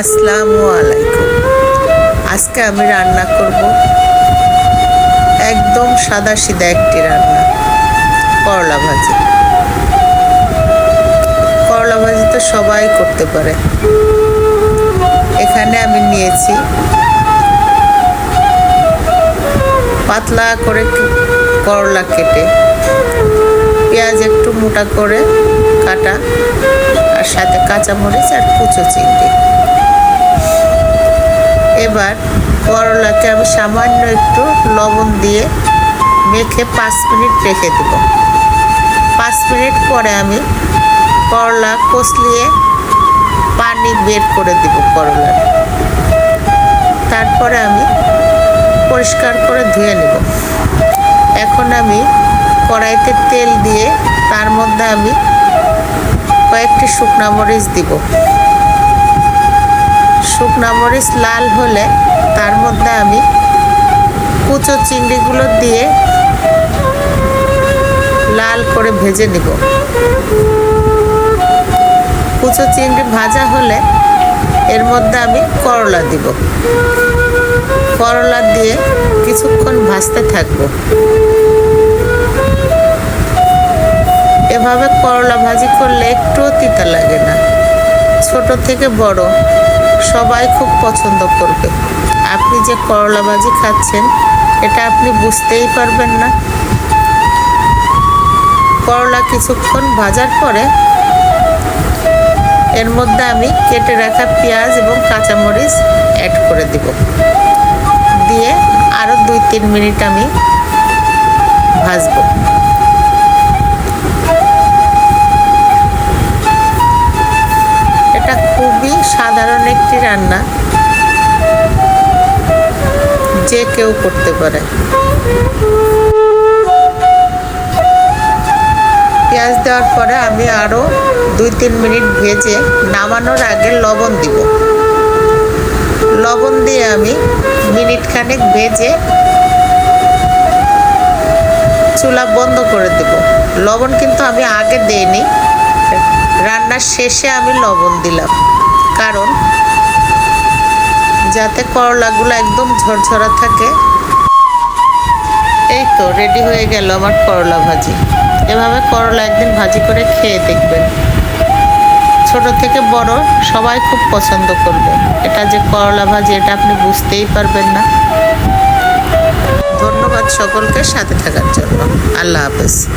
আসসালামু আলাইকুম। আজকে আমি রান্না করব একদম সাদা সিধা একটি রান্না, করলা ভাজি। করলা ভাজি তো সবাই করতে পারে। এখানে আমি নিয়েছি পাতলা করে করলা কেটে, পেঁয়াজ একটু মোটা করে কাটা, আর সাথে কাঁচামরিচ আর কুচো চিংড়ি। এবার করলাকে আমি সামান্য একটু লবণ দিয়ে মেখে পাঁচ মিনিট রেখে দেব। পাঁচ মিনিট পরে আমি করলা কষলিয়ে পানি বের করে দেব করলার। তারপরে আমি পরিষ্কার করে ধুয়ে নেব। এখন আমি কড়াইতে তেল দিয়ে তার মধ্যে আমি কয়েকটি শুকনা মরিচ দিব। শুকনা মরিচ লাল হলে তার মধ্যে আমি কুচো চিংড়িগুলো দিয়ে লাল করে ভেজে নিব। কুচো চিংড়ি ভাজা হলে এর মধ্যে আমি করলা দিব। করলা দিয়ে কিছুক্ষণ ভাজতে থাকব। এভাবে করলা ভাজি করলে একটুও তিতা লাগে না। ছোট থেকে বড়। সবাই খুব পছন্দ করবে। আপনি যে করলা ভাজি খাচ্ছেন, এটা আপনি বুঝতেই পারবেন না। করলা কিছুক্ষণ ভাজার পরে এর মধ্যে আমি কেটে রাখা পেঁয়াজ এবং কাঁচামরিচ অ্যাড করে দিব। দিয়ে আরও দুই তিন মিনিট আমি ভাজবো। সাধারণ একটি রান্না যে কেউ করতে পারে। পেঁয়াজ দেওয়ার পরে আমি আরও দুই তিন মিনিট ভেজে নামানোর আগে লবণ দিব। লবণ দিয়ে আমি মিনিট খানেক ভেজে চুলা বন্ধ করে দেব। লবণ কিন্তু আমি আগে দেইনি। রান্নার শেষে আমি লবণ দিলাম। কারণ যাতে করলাগুলো একদম ঝরঝরা থাকে। এই তো রেডি হয়ে গেল আমার করলা ভাজি। এভাবে করলা একদিন ভাজি করে খেয়ে দেখবেন। ছোট থেকে বড় সবাই খুব পছন্দ করবে। এটা যে করলা ভাজি, এটা আপনি বুঝতেই পারবেন না। ধন্যবাদ সকলকে সাথে থাকার জন্য। আল্লাহ হাফেজ।